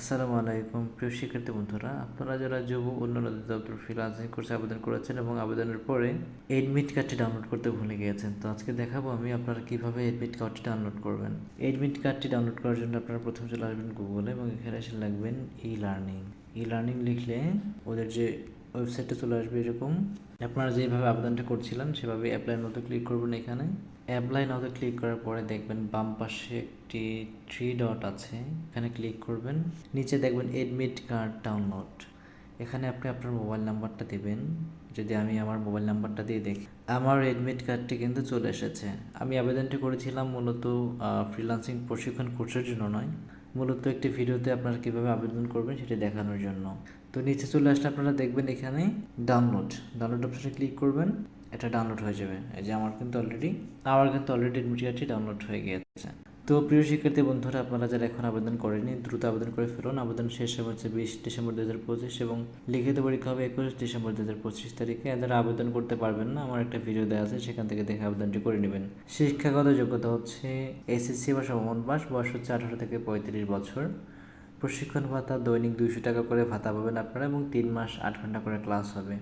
আসসালামু আলাইকুম। প্রিয় শিক্ষার্থী বন্ধুরা, আপনারা যারা যুব উন্নয়ন অধিদপ্তর ফ্রিলান্সিং কোর্সে আবেদন করেছেন এবং আবেদনের পরে এডমিট কার্ডটি ডাউনলোড করতে ভুলে গিয়েছেন, তো আজকে দেখাবো আমি আপনারা কীভাবে এডমিট কার্ডটি ডাউনলোড করবেন। এডমিট কার্ডটি ডাউনলোড করার জন্য আপনারা প্রথম চলে আসবেন গুগলে এবং এখানে এসে লাগবেন ই লার্নিং ই লার্নিং লিখলে ওদের যে ওয়েবসাইটে চলে আসবে এরকম। আপনারা যেভাবে আবেদনটা করছিলেন, সেভাবে অ্যাপ্লাই মতো ক্লিক করবেন এখানে। অ্যাপ্লাই নাওতে ক্লিক করার পরে দেখবেন বাম পাশে একটি থ্রি ডট আছে, এখানে ক্লিক করবেন। নিচে দেখবেন এডমিট কার্ড ডাউনলোড এখানে আপনি আপনার মোবাইল নাম্বারটা দেবেন। যদি আমি আমার মোবাইল নাম্বারটা দিয়ে দেখি, আমার এডমিট কার্ডটি কিন্তু চলে এসেছে। আমি আবেদনটি করেছিলাম মূলত ফ্রিলান্সিং প্রশিক্ষণ কোর্সের জন্য নয়। মূলত একটি ভিডিওতে আপনারা কীভাবে আবেদন করবেন সেটা দেখানোর জন্য। তো নিচে চলে আসলে আপনারা দেখবেন এখানে ডাউনলোড ডাউনলোড অপশানে ক্লিক করবেন, এটা ডাউনলোড হয়ে যাবে। এই যে আমার কিন্তু অলরেডি আমার কিন্তু অলরেডি এডমিট কার্ডটি ডাউনলোড হয়ে গিয়েছে। তো প্রিয় শিক্ষার্থী বন্ধুরা, আপনারা যারা এখন আবেদন করেনি দ্রুত আবেদন করে ফেলুন। আবেদন শেষ হবে হচ্ছে বিশ ডিসেম্বর দু হাজার পঁচিশ এবং লিখিত পরীক্ষা হবে একুশ ডিসেম্বর দু হাজার পঁচিশ তারিখে। যারা আবেদন করতে পারবেন না, আমার একটা ভিডিও দেওয়া আছে, সেখান থেকে দেখে আবেদনটি করে নেবেন। শিক্ষাগত যোগ্যতা হচ্ছে এসএসসি বা সমমান পাস, বয়স হচ্ছে আঠারো থেকে পঁয়ত্রিশ বছর। প্রশিক্ষণ ভাতা দৈনিক দুইশো টাকা করে ভাতা পাবেন আপনারা এবং তিন মাস আট ঘণ্টা করে ক্লাস হবে।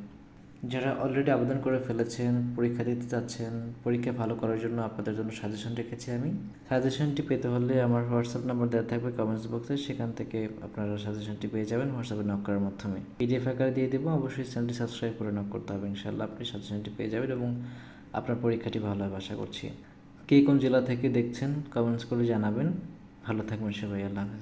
যারা অলরেডি আবেদন করে ফেলেছেন, পরীক্ষা দিতে চাচ্ছেন, পরীক্ষা ভালো করার জন্য আপনাদের জন্য সাজেশন রেখেছি আমি। সাজেশনটি পেতে হলে আমার হোয়াটসঅ্যাপ নাম্বার দেওয়া থাকবে কমেন্টস বক্সে সেখান থেকে আপনারা সাজেশনটি পেয়ে যাবেন হোয়াটসঅ্যাপে নক করার মাধ্যমে। পিডিএফ আকারে দিয়ে দেবো, অবশ্যই চ্যানেলটি সাবস্ক্রাইব করে নক করতে হবে ইনশাল্লাহ আপনি সাজেশনটি পেয়ে যাবেন এবং আপনার পরীক্ষাটি ভালো হবে, আশা করছি। কে কোন জেলা থেকে দেখছেন কমেন্টস করে জানাবেন। ভালো থাকবেন সবাই, আল্লাহ হাফেজ।